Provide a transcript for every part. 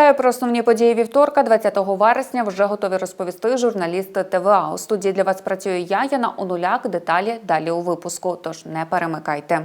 Вітаю про основні події вівторка, 20 вересня. Вже готові розповісти журналісти ТВА. У студії для вас працює я, Яна Онуляк. Деталі далі у випуску. Тож не перемикайте.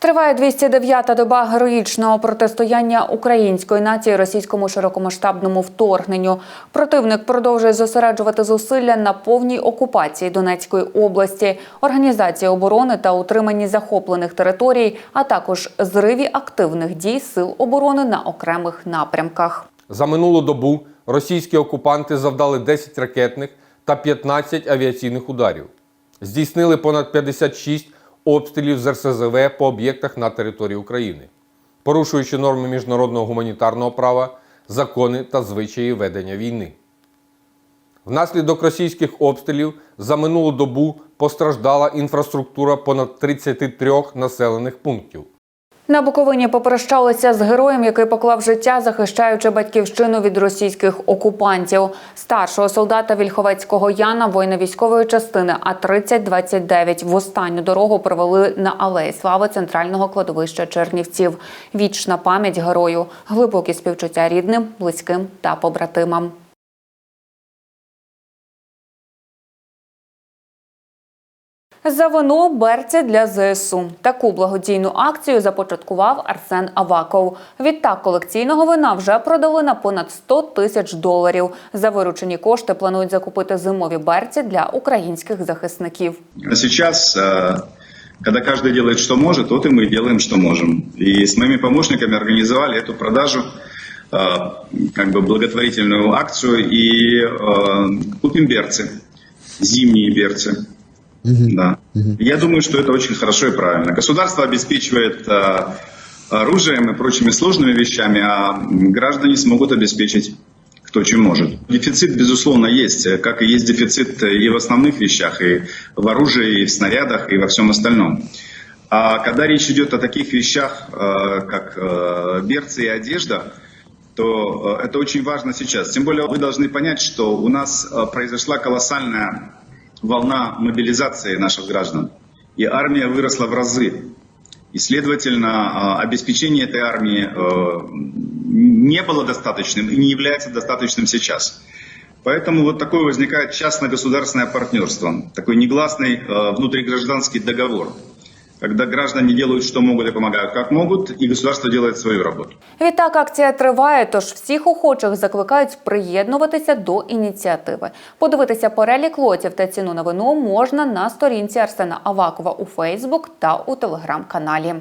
Триває 209-та доба героїчного протистояння української нації російському широкомасштабному вторгненню. Противник продовжує зосереджувати зусилля на повній окупації Донецької області, організації оборони та утриманні захоплених територій, а також зриві активних дій сил оборони на окремих напрямках. За минулу добу російські окупанти завдали 10 ракетних та 15 авіаційних ударів. Здійснили понад 56 обстрілів з РСЗВ по об'єктах на території України, порушуючи норми міжнародного гуманітарного права, закони та звичаї ведення війни. Внаслідок російських обстрілів за минулу добу постраждала інфраструктура понад 33 населених пунктів. На Буковині попрощалися з героєм, який поклав життя, захищаючи батьківщину від російських окупантів. Старшого солдата Вільховецького Яна, воїна військової частини А 3029 в останню дорогу провели на алеї слави центрального кладовища Чернівців. Вічна пам'ять герою, глибокі співчуття рідним, близьким та побратимам. За вино берці для ЗСУ. Таку благодійну акцію започаткував Арсен Аваков. Відтак колекційного вина вже продали на понад 100 тисяч доларів. За виручені кошти планують закупити зимові берці для українських захисників. А сейчас, э, когда каждый делает, что может, вот и мы делаем, что можем. И с моими помощниками организовали эту продажу, э, как бы благотворительную акцию, и э, купим берцы, зимние берцы. Да. Я думаю, что это очень хорошо и правильно. Государство обеспечивает э, оружием и прочими сложными вещами, а граждане смогут обеспечить кто чем может. Дефицит, безусловно, есть, как и есть дефицит и в основных вещах, и в оружии, и в снарядах, и во всем остальном. А когда речь идет о таких вещах, э, как э, берцы и одежда, то э, это очень важно сейчас. Тем более вы должны понять, что у нас произошла колоссальная волна мобилизации наших граждан, и армия выросла в разы. И, следовательно, э, обеспечение этой армии э, не было достаточным и не является достаточным сейчас. Поэтому вот такое возникает частно-государственное партнерство, такой негласный э, внутригражданский договор, когда граждане делают, что могут и помогают, как могут, и государство делает свою работу. Відтак акція триває, тож всіх охочих закликають приєднуватися до ініціативи. Подивитися перелік лотів та ціну на вино можна на сторінці Арсена Авакова у Фейсбук та у телеграм-каналі.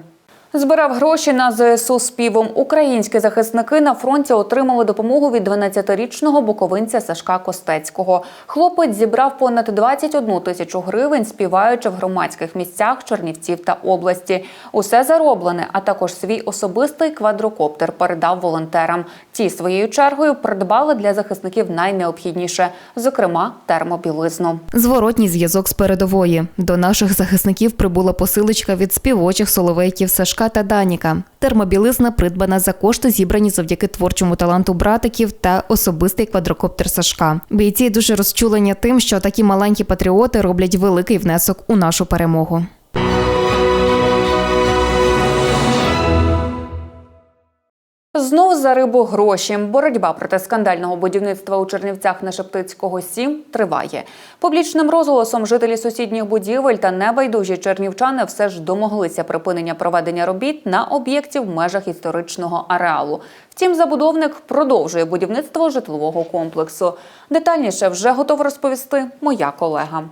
Збирав гроші на ЗСУ співом. Українські захисники на фронті отримали допомогу від 12-річного буковинця Сашка Костецького. Хлопець зібрав понад 21 тисячу гривень, співаючи в громадських місцях Чернівців та області. Усе зароблене, а також свій особистий квадрокоптер передав волонтерам. Ті своєю чергою придбали для захисників найнеобхідніше, зокрема термобілизну. Зворотній зв'язок з передової. До наших захисників прибула посилочка від співочих соловейків Сашка та Даніка. Термобілизна придбана за кошти, зібрані завдяки творчому таланту братиків та особистий квадрокоптер Сашка. Бійці дуже розчулені тим, що такі маленькі патріоти роблять великий внесок у нашу перемогу. Знов за рибу гроші. Боротьба проти скандального будівництва у Чернівцях на Шептицького 7 триває. Публічним розголосом жителі сусідніх будівель та небайдужі чернівчани все ж домоглися припинення проведення робіт на об'єкті в межах історичного ареалу. Втім, забудовник продовжує будівництво житлового комплексу. Детальніше вже готова розповісти моя колега.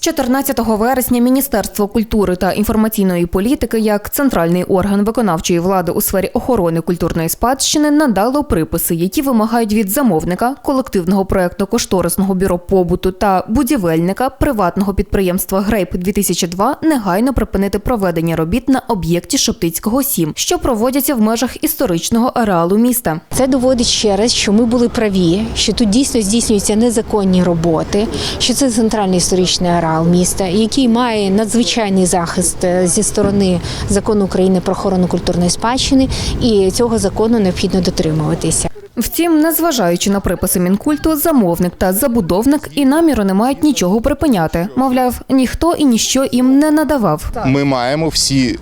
14 вересня Міністерство культури та інформаційної політики як центральний орган виконавчої влади у сфері охорони культурної спадщини надало приписи, які вимагають від замовника колективного проєктно-кошторисного бюро побуту та будівельника приватного підприємства Грейп 2002 негайно припинити проведення робіт на об'єкті Шептицького 7, що проводяться в межах історичного ареалу міста. Це доводить ще раз, що ми були праві, що тут дійсно здійснюються незаконні роботи, що це центральний історичний ареал міста, який має надзвичайний захист е, зі сторони закону України про охорону культурної спадщини, і цього закону необхідно дотримуватися. Втім, незважаючи на приписи мінкульту, замовник та забудовник і наміру не мають нічого припиняти. Мовляв, ніхто і ніщо їм не надавав. Ми маємо всі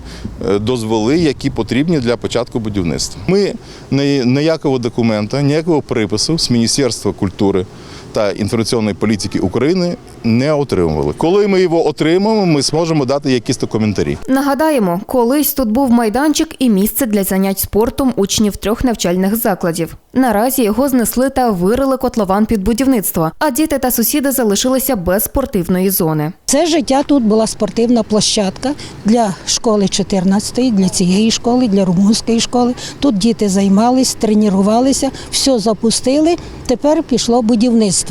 е, дозволи, які потрібні для початку будівництва. Ми ні- ніякого документа, ніякого припису з Міністерства культури та інформаційної політики України не отримували. Коли ми його отримаємо, ми зможемо дати якісь то коментарі. Нагадаємо, колись тут був майданчик і місце для занять спортом учнів трьох навчальних закладів. Наразі його знесли та вирили котлован під будівництво, а діти та сусіди залишилися без спортивної зони. Все життя тут була спортивна площадка для школи 14-ї, для цієї школи, для румунської школи. Тут діти займались, тренувалися, все запустили. Тепер пішло будівництво.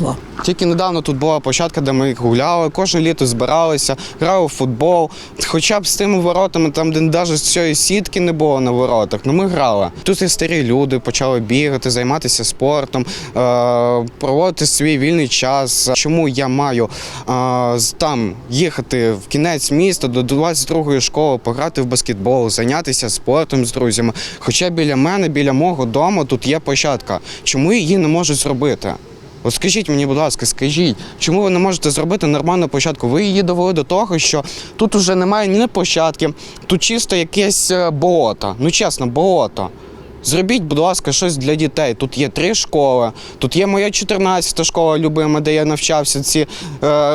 Тільки недавно тут була площадка, де ми гуляли, кожне літо збиралися, грали в футбол. Хоча б з тими воротами, там, де навіть цієї сітки не було на воротах, ну ми грали. Тут і старі люди почали бігати, займатися спортом, е- проводити свій вільний час. Чому я маю е- там їхати в кінець міста до 22-ї школи, пограти в баскетбол, зайнятися спортом з друзями? Хоча біля мене, біля мого дому тут є площадка. Чому її не можуть зробити? От скажіть мені, будь ласка, скажіть, чому ви не можете зробити нормальну площадку? Ви її довели до того, що тут уже немає ні площадки, тут чисто якесь е, болото. Ну чесно, болото. Зробіть, будь ласка, щось для дітей. Тут є три школи, тут є моя 14-та школа любима, де я навчався ці е,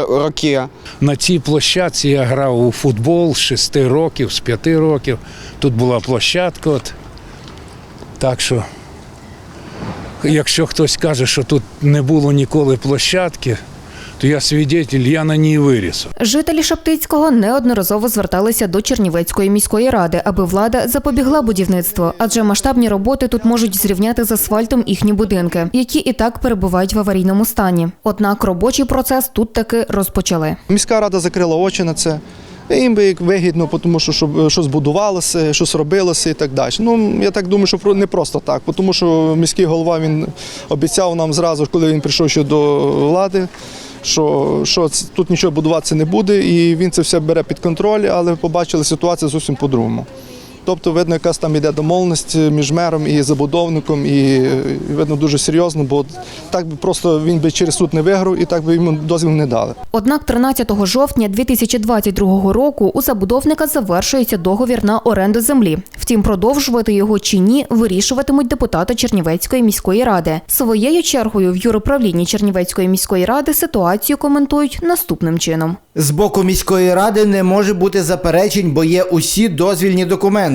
роки. На цій площадці я грав у футбол з 6 років, з 5 років. Тут була площадка. От. Так що, якщо хтось каже, що тут не було ніколи площадки, то я свідетель, я на ній виріс. Жителі Шептицького неодноразово зверталися до Чернівецької міської ради, аби влада запобігла будівництву, адже масштабні роботи тут можуть зрівняти з асфальтом їхні будинки, які і так перебувають в аварійному стані. Однак робочий процес тут таки розпочали. Міська рада закрила очі на це. Їм би вигідно, тому що щоб е, щось будувалося, щось робилося і так далі. Ну я так думаю, що не просто так, тому що міський голова він обіцяв нам зразу, коли він прийшов ще до влади, що, що тут нічого будуватися не буде, і він це все бере під контроль, але побачили ситуацію зовсім по-другому. Тобто, видно, якась там іде домовленість між мером і забудовником, і, і видно дуже серйозно, бо так би просто він би через суд не виграв і так би йому дозвіл не дали. Однак 13 жовтня 2022 року у забудовника завершується договір на оренду землі. Втім, продовжувати його чи ні вирішуватимуть депутати Чернівецької міської ради. Своєю чергою в юроправлінні Чернівецької міської ради ситуацію коментують наступним чином. З боку міської ради не може бути заперечень, бо є усі дозвільні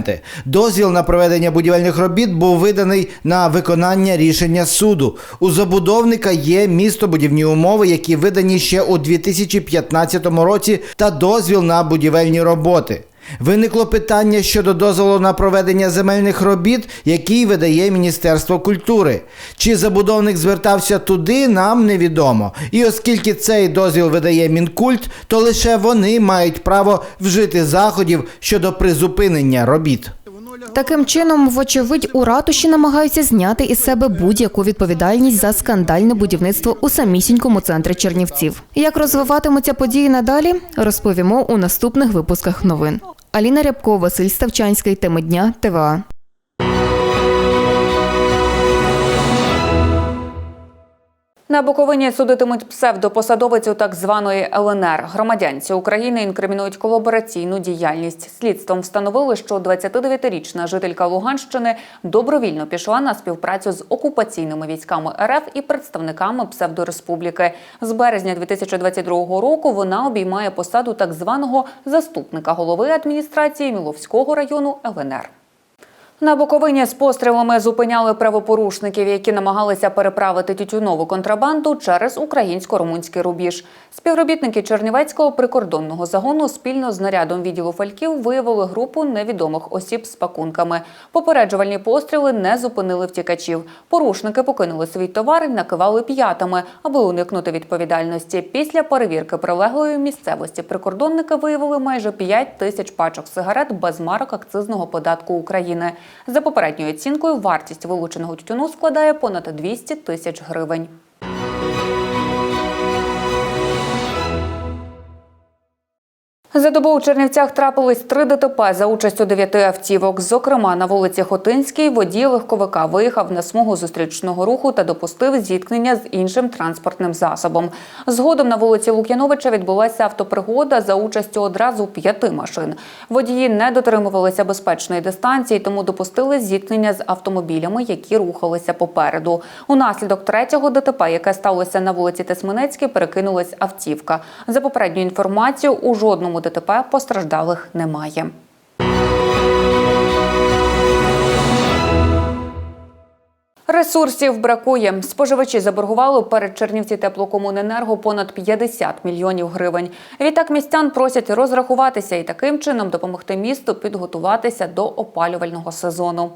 документи. Дозвіл на проведення будівельних робіт був виданий на виконання рішення суду. У забудовника є містобудівні умови, які видані ще у 2015 році, та дозвіл на будівельні роботи. Виникло питання щодо дозволу на проведення земельних робіт, який видає Міністерство культури. Чи забудовник звертався туди, нам невідомо. І оскільки цей дозвіл видає Мінкульт, то лише вони мають право вжити заходів щодо призупинення робіт. Таким чином, вочевидь, у ратуші намагаються зняти із себе будь-яку відповідальність за скандальне будівництво у самісінькому центрі Чернівців. Як розвиватимуться події надалі, розповімо у наступних випусках новин. Аліна Рябко, Василь Ставчанський, теми дня ТВА. На Буковині судитимуть псевдопосадовицю так званої ЛНР. Громадянці України інкримінують колабораційну діяльність. Слідством встановили, що 29-річна жителька Луганщини добровільно пішла на співпрацю з окупаційними військами РФ і представниками псевдореспубліки. З березня 2022 року вона обіймає посаду так званого заступника голови адміністрації Міловського району ЛНР. На Буковині з пострілами зупиняли правопорушників, які намагалися переправити тютюнову контрабанду через українсько-румунський рубіж. Співробітники Чернівецького прикордонного загону спільно з нарядом відділу фальків виявили групу невідомих осіб з пакунками. Попереджувальні постріли не зупинили втікачів. Порушники покинули свій товар і накивали п'ятами, аби уникнути відповідальності. Після перевірки прилеглої місцевості прикордонники виявили майже 5 тисяч пачок сигарет без марок акцизного податку України. За попередньою оцінкою, вартість вилученого тютюну складає понад 200 тисяч гривень. За добу у Чернівцях трапились три ДТП за участю дев'яти автівок. Зокрема, на вулиці Хотинській водій легковика виїхав на смугу зустрічного руху та допустив зіткнення з іншим транспортним засобом. Згодом на вулиці Лук'яновича відбулася автопригода за участю одразу п'яти машин. Водії не дотримувалися безпечної дистанції, тому допустили зіткнення з автомобілями, які рухалися попереду. Унаслідок третього ДТП, яке сталося на вулиці Тесменецькій, перекинулась автівка. За попередньою інформацією, у жодному ДТП постраждалих немає. Ресурсів бракує. Споживачі заборгували перед Чернівці теплокомуненерго понад 50 мільйонів гривень. Відтак містян просять розрахуватися і таким чином допомогти місту підготуватися до опалювального сезону.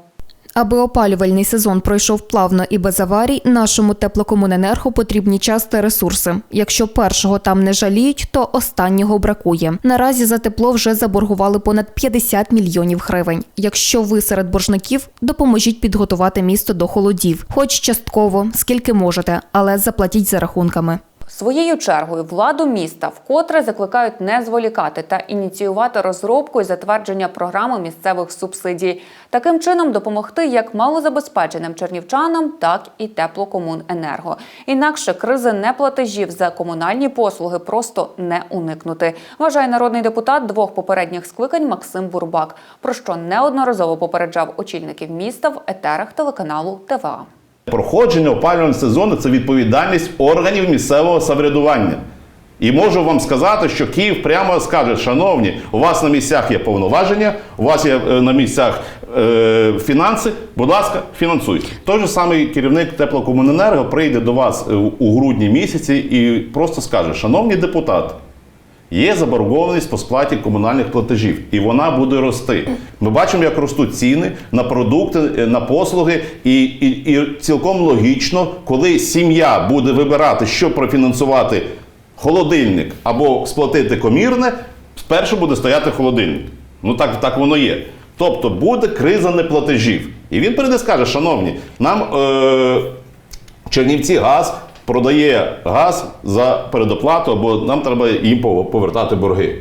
Аби опалювальний сезон пройшов плавно і без аварій, нашому теплокомуненерго потрібні час та ресурси. Якщо першого там не жаліють, то останнього бракує. Наразі за тепло вже заборгували понад 50 мільйонів гривень. Якщо ви серед боржників, допоможіть підготувати місто до холодів, хоч частково, скільки можете, але заплатіть за рахунками. Своєю чергою владу міста вкотре закликають не зволікати та ініціювати розробку і затвердження програми місцевих субсидій. Таким чином допомогти як малозабезпеченим чернівчанам, так і теплокомуненерго. Інакше кризи неплатежів за комунальні послуги просто не уникнути. Вважає народний депутат двох попередніх скликань Максим Бурбак, про що неодноразово попереджав очільників міста в етерах телеканалу ТВА. Проходження опалювального сезону це відповідальність органів місцевого самоврядування. І можу вам сказати, що Київ прямо скаже: шановні, у вас на місцях є повноваження, у вас є е, на місцях е, фінанси. Будь ласка, фінансуйте. Той же самий керівник теплокомуненерго прийде до вас е, у грудні місяці і просто скаже: шановні депутати. Є заборгованість по сплаті комунальних платежів, і вона буде рости. Ми бачимо, як ростуть ціни на продукти, е, на послуги, і, і, і цілком логічно, коли сім'я буде вибирати, що профінансувати холодильник або сплатити комірне, спершу буде стояти холодильник. Ну так, так воно є. Тобто буде криза неплатежів. І він прийде скаже, шановні, нам е, Чернівці газ продає газ за передоплату, або нам треба їм повертати борги.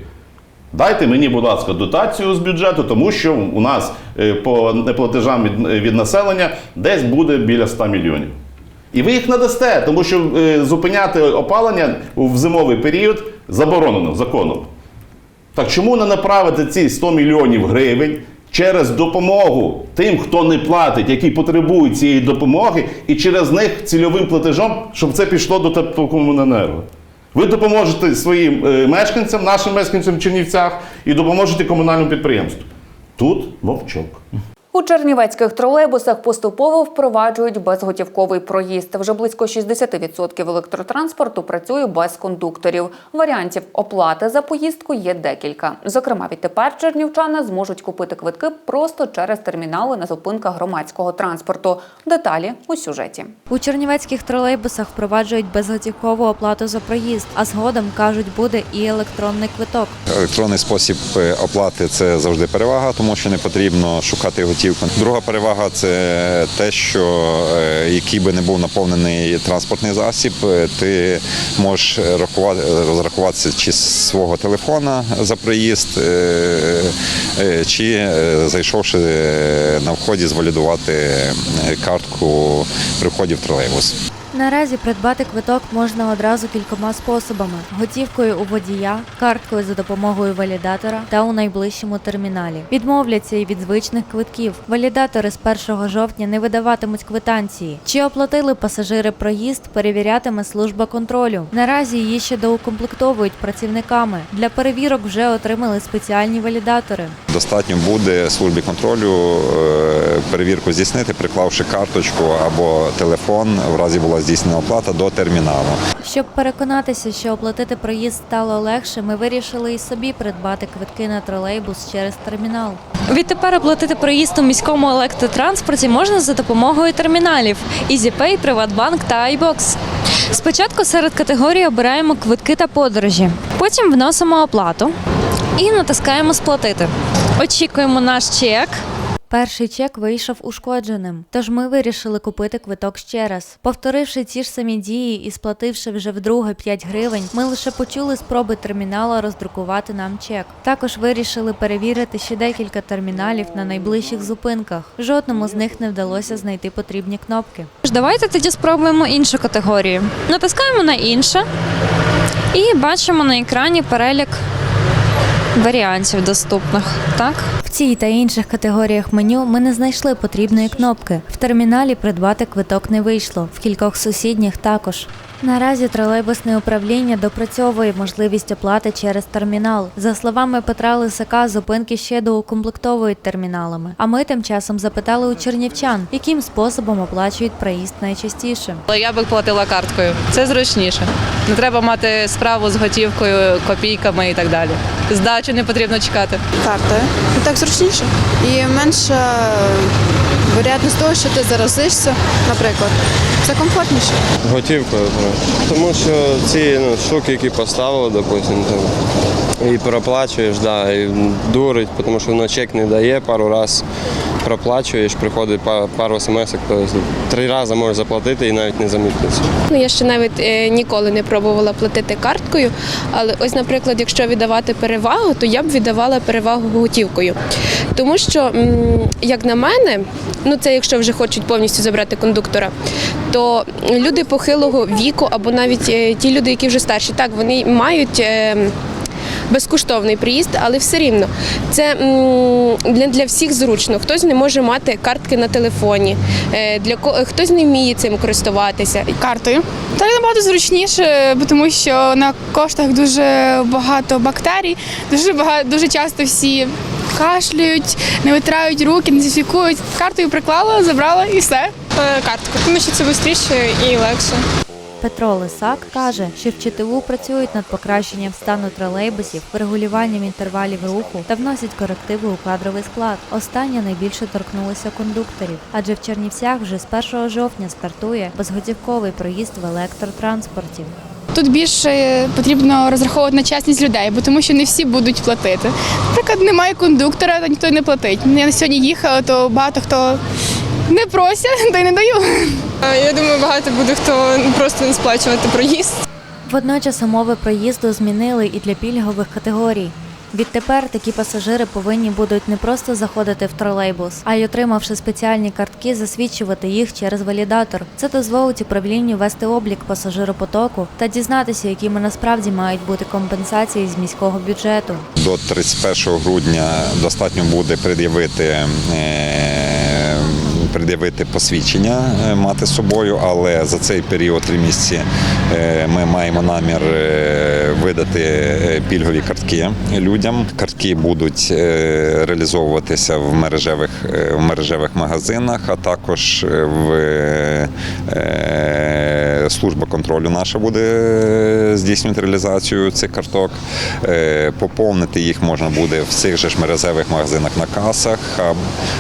Дайте мені, будь ласка, дотацію з бюджету, тому що у нас е, по неплатежам від, від населення десь буде біля 100 мільйонів. І ви їх надасте, тому що е, зупиняти опалення в зимовий період заборонено законом. Так чому не направити ці 100 мільйонів гривень через допомогу тим, хто не платить, які потребують цієї допомоги, і через них цільовим платежом, щоб це пішло до теплокомуненерго? Ви допоможете своїм е, мешканцям, нашим мешканцям в Чернівцях, і допоможете комунальному підприємству. Тут мовчок. У чернівецьких тролейбусах поступово впроваджують безготівковий проїзд. Вже близько 60% електротранспорту працює без кондукторів. Варіантів оплати за поїздку є декілька. Зокрема, відтепер чернівчани зможуть купити квитки просто через термінали на зупинках громадського транспорту. Деталі у сюжеті. У чернівецьких тролейбусах впроваджують безготівкову оплату за проїзд, а згодом кажуть, буде і електронний квиток. Електронний спосіб е, оплати це завжди перевага, тому що не потрібно шукати готівку. Друга перевага це те, що е, який би не був наповнений транспортний засіб, е, ти можеш рахувати, розрахуватися чи з свого телефона за проїзд, е, чи зайшовши на вході, звалідувати картку при вході в тролейбус. Наразі придбати квиток можна одразу кількома способами: готівкою у водія, карткою за допомогою валідатора та у найближчому терміналі. Відмовляться і від звичних квитків. Валідатори з 1 жовтня не видаватимуть квитанції. Чи оплатили пасажири проїзд, перевірятиме служба контролю. Наразі її ще доукомплектовують працівниками. Для перевірок вже отримали спеціальні валідатори. Достатньо буде службі контролю е, перевірку здійснити, приклавши карточку або телефон, в разі була здійснена оплата до терміналу. Щоб переконатися, що оплатити проїзд стало легше, ми вирішили і собі придбати квитки на тролейбус через термінал. Відтепер оплатити проїзд у міському електротранспорті можна за допомогою терміналів EasyPay, Приватбанк та iBox. Спочатку серед категорій обираємо квитки та подорожі. Потім вносимо оплату і натискаємо Сплатити. Очікуємо наш чек. Перший чек вийшов ушкодженим, тож ми вирішили купити квиток ще раз. Повторивши ті ж самі дії і сплативши вже вдруге 5 гривень, ми лише почули спроби термінала роздрукувати нам чек. Також вирішили перевірити ще декілька терміналів на найближчих зупинках. Жодному з них не вдалося знайти потрібні кнопки. Давайте тоді спробуємо іншу категорію. Натискаємо на інше і бачимо на екрані перелік варіантів доступних. Так? В цій та інших категоріях меню ми не знайшли потрібної кнопки. В терміналі придбати квиток не вийшло, в кількох сусідніх також. Наразі тролейбусне управління допрацьовує можливість оплати через термінал. За словами Петра Лисака, зупинки ще доукомплектовують терміналами. А ми тим часом запитали у чернівчан, яким способом оплачують проїзд найчастіше. Але я би платила карткою. Це зручніше. Не треба мати справу з готівкою, копійками і так далі. Здачу не потрібно чекати. карта. Ну, Так зручніше. І менша вероятність того, що ти заразишся, наприклад. Це комфортніше. Готівкою, тому що ці ну, штуки, які поставили, допустим, там, і проплачуєш, да, і дурить, тому що воно чек не дає пару разів. Проплачуєш, приходить па- пару смс, тобто три рази можеш заплатити і навіть не замітиться. Ну, я ще навіть е, ніколи не пробувала платити карткою, але ось, наприклад, якщо віддавати перевагу, то я б віддавала перевагу готівкою. Тому що, як на мене, ну це якщо вже хочуть повністю забрати кондуктора, то люди похилого віку або навіть е, ті люди, які вже старші, так вони мають. Е, Безкоштовний приїзд, але все рівно це для, всіх зручно. Хтось не може мати картки на телефоні, е, для ко- хтось не вміє цим користуватися. картою. Так набагато зручніше, тому що на коштах дуже багато бактерій, дуже багато, дуже часто всі кашляють, не витирають руки, не дезінфікують. Картою приклала, забрала і все. Картку, тому що це швидше і легше. Петро Лисак каже, що в ЧТУ працюють над покращенням стану тролейбусів, врегулюванням інтервалів руху та вносять корективи у кадровий склад. Останнє найбільше торкнулося кондукторів, адже в Чернівцях вже з 1 жовтня стартує безготівковий проїзд в електротранспорті. Тут більше потрібно розраховувати на чесність людей, бо тому що не всі будуть платити. Наприклад, немає кондуктора, ніхто не платить. Я сьогодні їхала, то багато хто не просять, та й не даю. Я думаю, багато буде хто просто не сплачувати проїзд. Водночас умови проїзду змінили і для пільгових категорій. Відтепер такі пасажири повинні будуть не просто заходити в тролейбус, а й отримавши спеціальні картки, засвідчувати їх через валідатор. Це дозволить управлінню вести облік пасажиропотоку та дізнатися, якими насправді мають бути компенсації з міського бюджету. До 31 грудня достатньо буде пред'явити. Пред'явити посвідчення е, мати з собою, але за цей період три місяці е, ми маємо намір е, видати пільгові картки людям. Картки будуть реалізовуватися в мережевих в мережевих магазинах, а також в служба контролю наша буде е, здійснювати реалізацію цих карток. Е, Поповнити їх можна буде в цих же ж мережевих магазинах на касах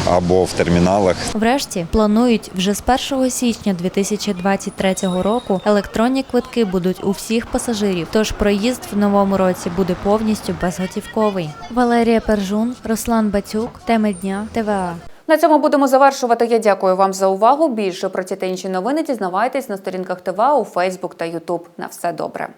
або в терміналах. Врешті планують вже з 1 січня 2023 року електронні квитки будуть у всіх пасажирів. Тож проїзд в новому році буде повністю безготівковий. Валерія Пержун, Руслан Батюк, теми дня ТВА. На цьому будемо завершувати. Я дякую вам за увагу. Більше про ці та інші новини дізнавайтесь на сторінках ТВА у Фейсбук та Ютуб. На все добре.